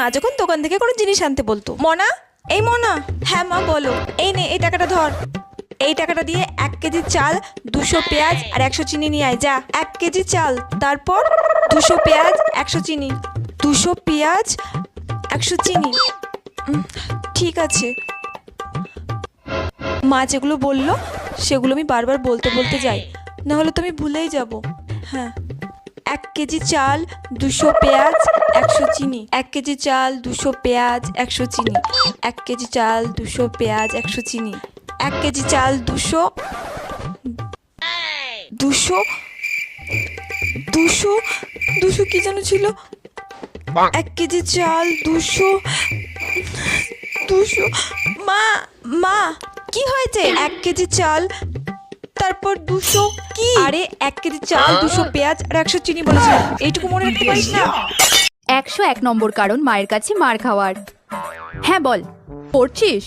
মা, যখন দোকান থেকে কোনো জিনিস আনতে বলতো, মনা, এই মনা হ্যাঁ মা, বলো, এই নে, এই টাকাটা ধর। এই টাকাটা দিয়ে এক কেজি চাল, দুশো পেঁয়াজ আর একশো চিনি নিয়ে আয়, যা, এক কেজি চাল। তারপর দুশো পেঁয়াজ, একশো চিনি, দুশো পেঁয়াজ, একশো চিনি। ঠিক আছে। মা যেগুলো বলল, সেগুলো আমি বারবার বলতে বলতে যাই। না হলে তো আমি ভুলেই যাব। হ্যাঁ। এক কেজি চাল, দুশো পেঁয়াজ, একশো চিনি। এক কেজি চাল, দুশো পেঁয়াজ, একশো চিনি। এক কেজি চাল, দুশো পেঁয়াজ, একশো চিনি। এক কেজি চাল, দুশো দুশো দুশো দুশো কি যেন ছিল? এক কেজি চাল, দুশো দুশো। মা মা, কি হয়েছে? এক কেজি চাল তারপর দুশো কি? আরে এক কেজি চাল দুশো পেঁয়াজ আর একশো চিনি বলেছিলাম এইটুকু মনে রাখতে পারিস না? একশো এক নম্বর কারণ মায়ের কাছে মার খাওয়ার। হ্যাঁ বল। পড়ছিস?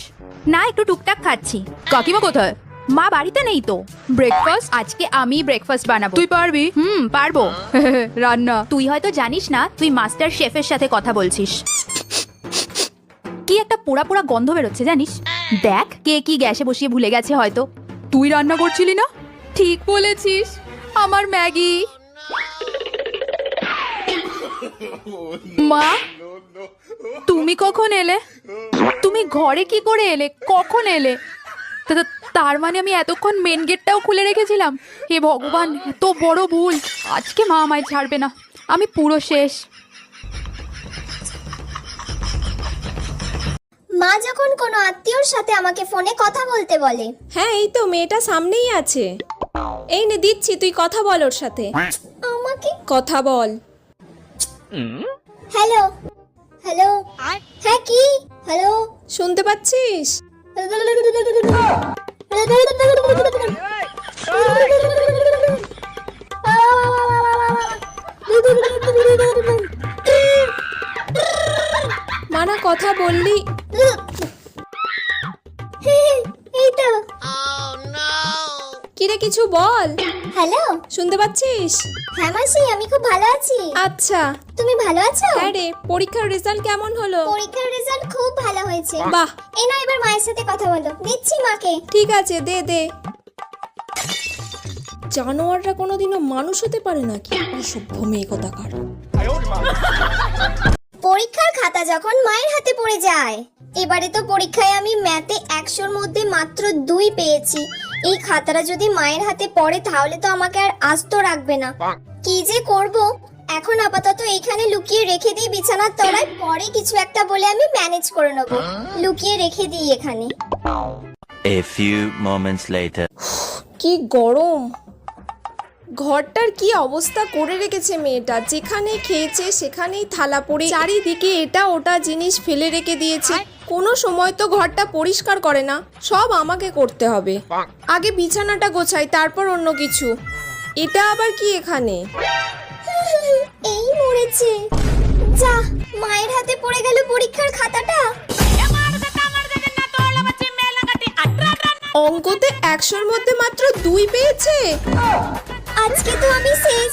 না একটু টুকটাক খাচ্ছি। কাকিমা কোথায়? মা বাড়িতে নেই তো। ব্রেকফাস্ট আজকে আমি ব্রেকফাস্ট বানাবো। তুই পারবি? হুম পারব। রান্না। তুই হয়তো জানিস না তুই মাস্টার শেফের সাথে কথা বলছিস। কি একটা পোড়া পোড়া গন্ধ বেরোচ্ছে জানিস? দেখ কে কি গ্যাসে বসিয়ে ভুলে গেছে হয়তো। তুই রান্না করছিলি না? ঠিক বলেছিস, আমার ম্যাগি। মা, তুমি কখন এলে? তুমি ঘরে কি করে এলে? কখন এলে? তার মানে আমি এতক্ষণ মেন গেটটাও খুলে রেখেছিলাম। হে ভগবান, এত বড় ভুল। আজকে মা আমায় ছাড়বে না। আমি পুরো শেষ। মা যখন কোনো আত্মীয়র সাথে আমাকে ফোনে কথা বলতে বলে। হ্যাঁ এই তো মেয়েটা সামনেই আছে। এই নে দিচ্ছি তুই কথা বল ওর সাথে। আমাকে? কথা বল। হ্যালো? হ্যালো? হ্যাঁ কি? হ্যালো? শুনতে পাচ্ছিস? মানা কথা বললি কিছু বল। হ্যালো? শুনতে পাচ্ছিস? হ্যাঁ মাসি আমি খুব ভালো আছি। আচ্ছা। তুমি ভালো আছো? হ্যাঁ রে পরীক্ষার রেজাল্ট কেমন হলো? পরীক্ষার রেজাল্ট খুব ভালো হয়েছে। বাহ। এই নাও এবার মায়ের সাথে কথা বলো। দিচ্ছি মাকে। ঠিক আছে দে দে। জানোয়াররা কোনোদিনও মানুষ হতে পারে নাকি? অসভ্য মেয়ে কথাকার। পরীক্ষার খাতা যখন মায়ের হাতে পড়ে যায় এবারে তো পরীক্ষায় আমি ম্যাথে একশোর মধ্যে মাত্র দুই পেয়েছি। এই খাতাটা যদি মায়ের হাতে পড়ে তাহলে তো আমাকে আর আস্ত রাখবে না। কি যে করব? এখন আপাতত এইখানে লুকিয়ে রেখে দিই বিছানার তলায় পরে কিছু একটা বলে আমি ম্যানেজ করে নেব। লুকিয়ে রেখে দিই এখানে। A few moments later. কি গরম। ঘরটার কি অবস্থা করে রেখেছে মেয়েটা? যেখানে খেয়েছে সেখানেই থালা পড়ে চারিদিকে এটা ওটা জিনিস ফেলে রেখে দিয়েছে। কোনো সময় তো ঘরটা পরিষ্কার করে না সব আমাকে করতে হবে। আগে বিছানাটা গোছাই তারপর অন্য কিছু। এটা আবার কি এখানে? এই মরেছে। যা মায়ের হাতে পড়ে গেল পরীক্ষার খাতাটা। অঙ্কতে একশোর মধ্যে মাত্র দুই পেয়েছে। আজকে তো আমি শেষ।